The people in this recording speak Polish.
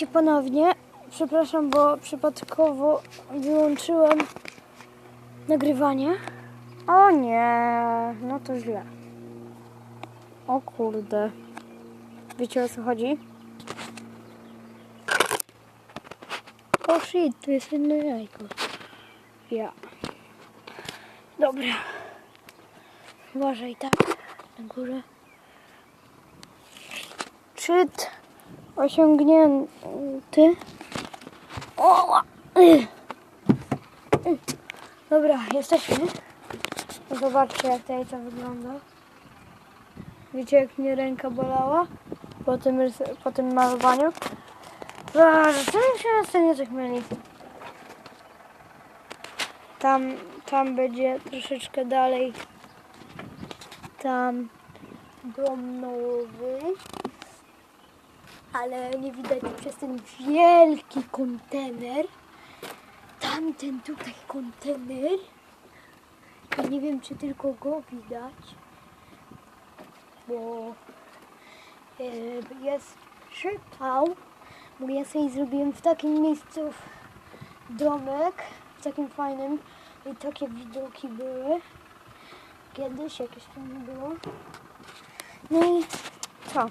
Cię ponownie. Przepraszam, bo przypadkowo wyłączyłem nagrywanie. O nie, no to źle. O kurde. Wiecie o co chodzi? O shit, tu jest jedno jajko. Ja. Dobra. Uważaj tak, na górze. Szczyt osiągnięty. O! y. Dobra, jesteśmy. Zobaczcie jak tutaj to wygląda. Wiecie jak mnie ręka bolała po tym, po tym malowaniu? Zastanówmy się na scenie mieli. Tam, tam będzie troszeczkę dalej. Tam dom nowy. Ale nie widać przez ten wielki kontener. Tamten tutaj kontener. I nie wiem, czy tylko go widać. Bo jest przypał. Bo ja sobie zrobiłem w takim miejscu domek. W takim fajnym. I takie widoki były. Kiedyś jakieś tam było. No i co?